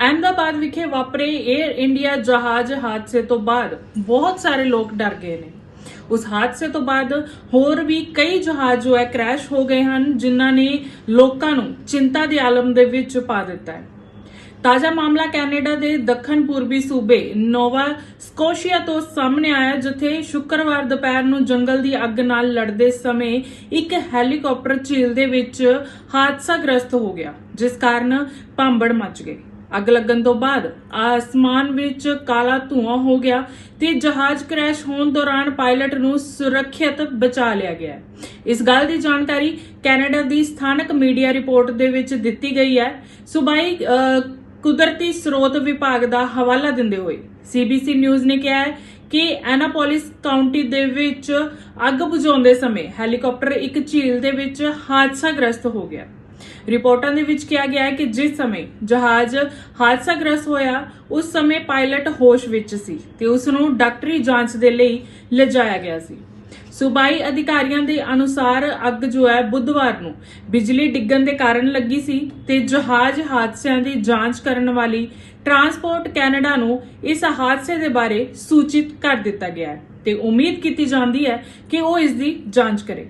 ਅਹਿਮਦਾਬਾਦ ਵਿਖੇ ਵਾਪਰੇ air India ਜਹਾਜ਼ ਹਾਦਸੇ ਤੋਂ ਬਾਅਦ ਬਹੁਤ ਸਾਰੇ ਲੋਕ ਡਰ ਗਏ ਨੇ। ਉਸ ਹਾਦਸੇ ਤੋਂ ਬਾਅਦ ਹੋਰ ਵੀ ਕਈ ਜਹਾਜ਼ ਜੋ ਹੈ ਕ੍ਰੈਸ਼ ਹੋ ਗਏ ਹਨ, ਜਿਨ੍ਹਾਂ ਨੇ ਲੋਕਾਂ ਨੂੰ ਚਿੰਤਾ ਦੇ ਆਲਮ ਦੇ ਵਿੱਚ ਪਾ ਦਿੱਤਾ ਹੈ। ਤਾਜ਼ਾ ਮਾਮਲਾ ਕੈਨੇਡਾ ਦੇ ਦੱਖਣ ਪੂਰਬੀ ਸੂਬੇ ਨੋਵਾ ਸਕੋਸ਼ੀਆ ਤੋਂ ਸਾਹਮਣੇ ਆਇਆ, ਜਿੱਥੇ ਸ਼ੁੱਕਰਵਾਰ ਦੁਪਹਿਰ ਨੂੰ ਜੰਗਲ ਦੀ ਅੱਗ ਨਾਲ ਲੜਦੇ ਸਮੇਂ ਇੱਕ ਹੈਲੀਕਾਪਟਰ ਝੀਲ ਦੇ ਵਿੱਚ ਹਾਦਸਾਗ੍ਰਸਤ ਹੋ ਗਿਆ, ਜਿਸ ਕਾਰਨ ਭਾਂਬੜ ਮਚ ਗਈ ਅੱਗ ਲੱਗਣ ਤੋਂ ਬਾਅਦ ਆਸਮਾਨ ਵਿੱਚ ਕਾਲਾ ਧੂੰਆਂ ਹੋ ਗਿਆ ਤੇ ਜਹਾਜ਼ ਕ੍ਰੈਸ਼ ਹੋਣ ਦੌਰਾਨ ਪਾਇਲਟ ਨੂੰ ਸੁਰੱਖਿਅਤ ਬਚਾ ਲਿਆ ਗਿਆ ਇਸ ਗੱਲ ਦੀ ਜਾਣਕਾਰੀ ਕੈਨੇਡਾ ਦੀ ਸਥਾਨਕ ਮੀਡੀਆ ਰਿਪੋਰਟ ਦੇ ਵਿੱਚ ਦਿੱਤੀ ਗਈ ਹੈ। ਸੂਬਾਈ ਕੁਦਰਤੀ ਸਰੋਤ ਵਿਭਾਗ ਦਾ ਹਵਾਲਾ ਦਿੰਦੇ ਹੋਏ ਸੀਬੀਸੀ ਨਿਊਜ਼ ਨੇ ਕਿਹਾ ਹੈ ਕਿ ਐਨਾਪੋਲਿਸ ਕਾਉਂਟੀ ਦੇ ਵਿੱਚ ਅੱਗ ਬੁਝਾਉਂਦੇ ਸਮੇਂ ਹੈਲੀਕਾਪਟਰ ਇੱਕ ਝੀਲ ਦੇ ਵਿੱਚ ਹਾਦਸਾਗ੍ਰਸਤ ਹੋ ਗਿਆ। ਰਿਪੋਰਟਾਂ ਦੇ ਵਿੱਚ ਕਿਹਾ ਗਿਆ ਹੈ ਕਿ ਜਿਸ ਸਮੇਂ ਜਹਾਜ਼ ਹਾਦਸਾਗ੍ਰਸਤ ਹੋਇਆ, ਉਸ ਸਮੇਂ ਪਾਇਲਟ ਹੋਸ਼ ਵਿੱਚ ਸੀ ਤੇ ਉਸ ਨੂੰ ਡਾਕਟਰੀ ਜਾਂਚ ਦੇ ਲਈ ਲਿਜਾਇਆ ਗਿਆ ਸੀ। ਸੂਬਾਈ ਅਧਿਕਾਰੀਆਂ ਦੇ ਅਨੁਸਾਰ ਅੱਗ ਜੋ ਹੈ ਬੁੱਧਵਾਰ ਨੂੰ ਬਿਜਲੀ ਡਿੱਗਣ ਦੇ ਕਾਰਨ ਲੱਗੀ ਸੀ ਤੇ ਜਹਾਜ਼ ਹਾਦਸਿਆਂ ਦੀ ਜਾਂਚ ਕਰਨ ਵਾਲੀ ਟਰਾਂਸਪੋਰਟ ਕੈਨੇਡਾ ਨੂੰ ਇਸ ਹਾਦਸੇ ਦੇ ਬਾਰੇ ਸੂਚਿਤ ਕਰ ਦਿੱਤਾ ਗਿਆ ਹੈ ਤੇ ਉਮੀਦ ਕੀਤੀ ਜਾਂਦੀ ਹੈ ਕਿ ਉਹ ਇਸ ਦੀ ਜਾਂਚ ਕਰੇਗਾ।